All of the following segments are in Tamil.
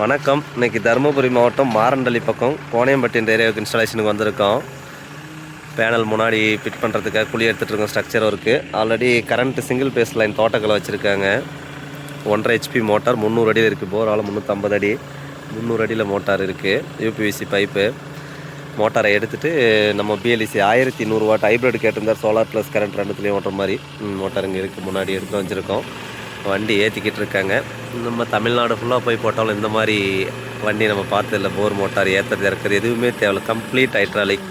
வணக்கம். இன்னைக்கு தருமபுரி மாவட்டம் மாரண்டள்ளி பக்கம் கோணையம்பட்டின்ற ஏரியாவுக்கு இன்ஸ்டாலேஷனுக்கு வந்திருக்கோம். பேனல் முன்னாடி ஃபிட் பண்ணுறதுக்காக குழி எடுத்துகிட்டு இருக்கோம் structure work already current single phase line தோட்டக்கலை வச்சுருக்காங்க. ஒன்றரை ஹெச்பி மோட்டார் முந்நூறு அடியில் இருக்குது போரால் முந்நூற்றம்பது அடி முந்நூறு அடியில் மோட்டார் இருக்குது யூபிவிசி பைப்பு மோட்டாரை எடுத்துகிட்டு நம்ம பிஎல்இசி ஆயிரத்தி நூறு வாட் ஹைப்ரிட் கேட்டிருந்தார். சோலார் ப்ளஸ் கரண்ட் ரெண்டுத்துலேயும் ஓட்டுற மாதிரி. மோட்டார் இங்கே இருக்குது முன்னாடி எடுத்து வச்சுருக்கோம். வண்டி ஏற்றிக்கிட்டு இருக்காங்க. நம்ம தமிழ்நாடு ஃபுல்லாக போய் போட்டாலும் இந்த மாதிரி வண்டி நம்ம பார்த்ததில்ல. போர் மோட்டார் ஏற்றுறது இறக்குறது எதுவுமே தேவையில்ல. கம்ப்ளீட் ஹைட்ராலிக்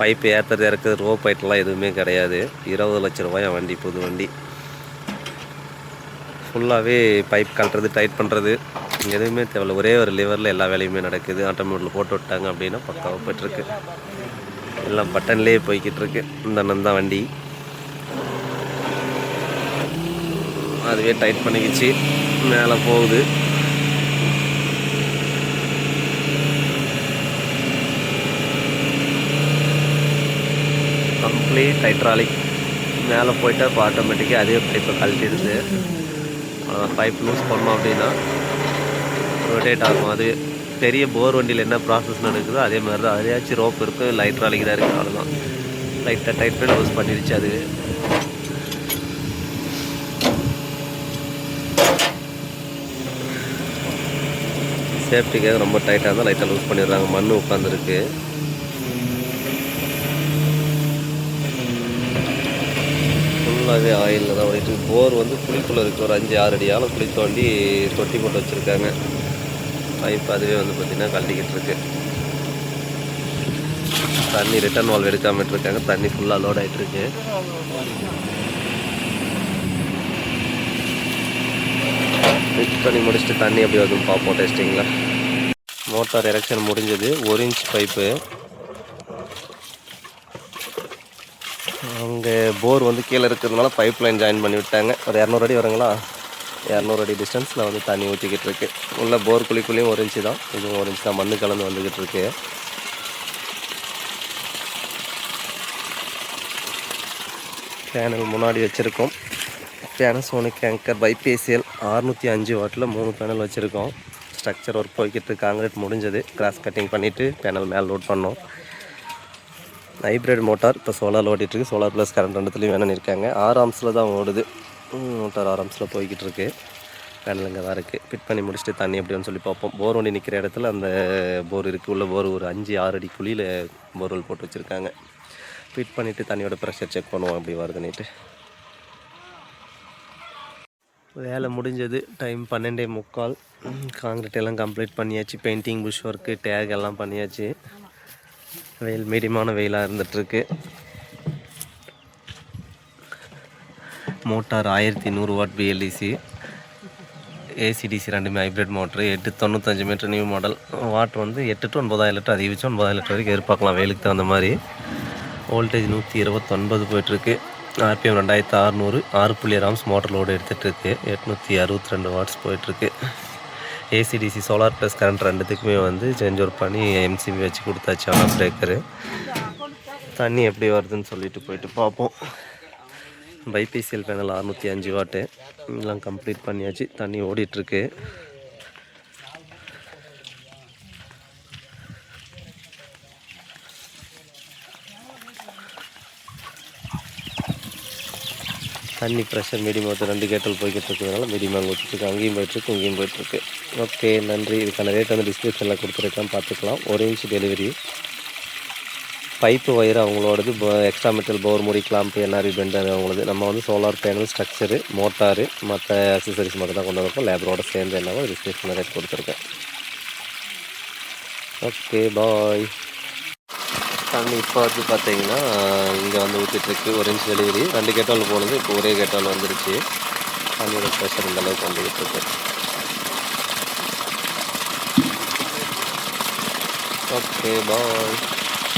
பைப்பு ஏற்றுறது இறக்குறது ரோ பைட்லாம் எதுவுமே கிடையாது. இருபது லட்ச ரூபாய் வண்டி புது வண்டி. ஃபுல்லாகவே பைப் கழட்டுறது டைட் பண்ணுறது எதுவுமே தேவையில்ல. ஒரே ஒரு லிவரில் எல்லா வேலையுமே நடக்குது. ஆட்டோமேட்டில் போட்டு விட்டாங்க அப்படின்னா பக்காவாக போயிட்டுருக்கு எல்லாம் பட்டன்லேயே போய்கிட்டு இருக்கு. இந்த அண்ணன் தான் வண்டி. அதுவே டைட் பண்ணிக்கிச்சு. மேலே போகுது. கம்ப்ளீட் ஹைட்ராலிக் மேலே போயிட்டா இப்போ ஆட்டோமேட்டிக்காக அதே பைப்பை கழட்டிடுது. பைப் லூஸ் பண்ணோம் அப்படின்னா ரொட்டேட் ஆகும். அது பெரிய போர் வண்டியில் என்ன ப்ராசஸ் நடக்குதோ அதே மாதிரி தான் அதையாச்சும் ரோப் இருக்கும் லைட்ராலிக் தான் இருக்குது அவ்வளோதான் லைட்டாக டைட் பண்ணி லூஸ் பண்ணிடுச்சு அது. சேஃப்டிக்காக ரொம்ப டைட்டாக இருந்தால் லைட்டாக லூஸ் பண்ணிடுறாங்க. மண் உட்காந்துருக்கு ஃபுல்லாகவே ஆயிலில் தான் ஓடிட்டு போர் வந்து குழிக்குள்ளே இருக்குது ஒரு அஞ்சு ஆறு அடியால் குழி தோண்டி தொட்டி போட்டு வச்சுருக்காங்க. பைப் அதுவே வந்து பார்த்திங்கன்னா கழட்டிக்கிட்டு இருக்கு. தண்ணி ரிட்டர்ன் வால்வ் எடுக்காமட்டு இருக்காங்க தண்ணி ஃபுல்லாக லோட் ஆகிட்டுருக்கு ஃபிக்ஸ் பண்ணி முடிச்சுட்டு தண்ணி எப்படி வருதுன்னு பார்ப்போம் டெஸ்டிங்கில் மோட்டார் எரெக்ஷன் முடிஞ்சது. ஒரு இன்ச் பைப்பு அங்கே போர் வந்து கீழே இருக்கிறதுனால பைப் லைன் ஜாயின் பண்ணி விட்டாங்க. ஒரு இரநூறு அடி வருங்களா? இரநூறு அடி டிஸ்டன்ஸில் வந்து தண்ணி ஊற்றிக்கிட்டு இருக்கு. உள்ள போர் குழிக்குள்ளேயும் ஒரு இன்ச்சு தான். இதுவும் ஒரு இன்ச் தான். மண்ணு கலந்து வந்துக்கிட்டு இருக்கு. பேனல் முன்னாடி வச்சுருக்கோம். பேனசோனிக் ஆங்கர் பைபிஎஸ்எல் அறுநூற்றி அஞ்சு வாட்டில் மூணு பேனல் வச்சுருக்கோம். ஸ்ட்ரக்சர் ஒர்க் போய்கிட்டு காங்கிரீட் முடிஞ்சது. கிராஸ் கட்டிங் பண்ணிவிட்டு பேனல் மேலே லோட் பண்ணோம். ஹைப்ரிட் மோட்டார் இப்போ சோலார் ஓடிட்டுருக்கு சோலார் ப்ளஸ் கரண்ட் ரெண்டுத்துலையும் வேணும்னு இருக்காங்க ஆராம்ஸில் தான் ஓடுது. மோட்டார் ஆராம்ஸில் போய்கிட்டு இருக்குது பேனல் இங்கே தான் இருக்குது ஃபிட் பண்ணி முடிச்சுட்டு தண்ணி எப்படின்னு சொல்லி பார்ப்போம். போர் வண்டி நிற்கிற இடத்துல அந்த போர் இருக்குது உள்ள போர் ஒரு அஞ்சு ஆறு அடி குழியில் போர்வெல் போட்டு வச்சுருக்காங்க. ஃபிட் பண்ணிவிட்டு தண்ணியோட ப்ரெஷர் செக் பண்ணுவோம். அப்படி வருதுன்னுட்டு வேலை முடிஞ்சது. டைம் பன்னெண்டே முக்கால். காங்கிரீட் எல்லாம் கம்ப்ளீட் பண்ணியாச்சு. பெயிண்டிங் புஷ் ஒர்க்கு டேக் எல்லாம் பண்ணியாச்சு. வெயில் மீடியமான வெயிலாக இருந்துகிட்ருக்கு மோட்டார் ஆயிரத்தி நூறு வாட் பிஎல்இசி ஏசிடிசி ரெண்டுமே ஹைப்ரிட் மோட்ரு எட்டு தொண்ணூத்தஞ்சு மீட்டர் நியூ மாடல் வாட் வந்து எட்டு டு ஒன்பதாயிரம் லிட்டர் அதிகபட்சம் ஒன்பதாயிரம் லிட்டர் வரைக்கும் எதிர்பார்க்கலாம். வெயிலுக்கு தகுந்த மாதிரி. வோல்டேஜ் நூற்றி இருபத்தொன்பது போயிட்டுருக்கு. ஆர்பிஎம் ரெண்டாயிரத்து அறநூறு ஆறு புள்ளி ராம்ஸ் மோட்டர் லோடு எடுத்துகிட்ருக்கு. எட்நூற்றி அறுபத்தி ரெண்டு வாட்ஸ் போயிட்டுருக்கு ஏசிடிசி சோலார் ப்ளஸ் கரண்ட் ரெண்டுத்துக்குமே வந்து சேஞ்ச் ஒர்க் பண்ணி எம்சிபி வச்சு கொடுத்தாச்சு ஆனால் பிரேக்கரு தண்ணி எப்படி வருதுன்னு சொல்லிட்டு போயிட்டு பார்ப்போம். பைபிசிஎல் பேனல் அறுநூற்றி அஞ்சு வாட்டு எல்லாம் கம்ப்ளீட் பண்ணியாச்சு. தண்ணி ஓடிட்டுருக்கு. தண்ணி ப்ரெஷர் மீடியம் ரெண்டு கேட்டல் போய்கிட்டு இருக்கிறதுனால மீடியம் அங்கே ஊற்றிட்டு அங்கேயும் போயிட்டுருக்கு இங்கேயும் போயிட்டுருக்கு. ஓகே நன்றி. இதுக்கான ரேட் வந்து டிஸ்கிரிப்ஷனில் கொடுத்துருக்கேன். பார்த்துக்கலாம். ஒரு இன்ச் டெலிவரி பைப்பு ஒயர் அவங்களோடது எக்ஸ்ட்ரா மெட்டல் போர் முடி கிளாம்பு என்ஆர்வி பெண்டர் அவங்களது. நம்ம வந்து சோலார் பேனல் ஸ்ட்ரக்சரு மோட்டாரு மற்ற அக்சசரிஸ் மட்டும் தான் கொண்டு வந்திருக்கோம். லேபரோட சேர்ந்து என்னவோ டிஸ்கிரிப்ஷனில் ரேட் கொடுத்துருக்கேன். ஓகே பாய் தண்ணி இப்போ வந்து பார்த்தீங்கன்னா இங்கே வந்து ஊற்றிட்டுருக்கு ஒரு இன்ச் டெலிவரி ரெண்டு கேட்டால் போனது இப்போ ஒரே கேட்டால் வந்துருச்சு. தண்ணியோட ப்ரெஷர் இந்த அளவுக்கு வந்துக்கிட்டு இருக்கு ஓகே பாய்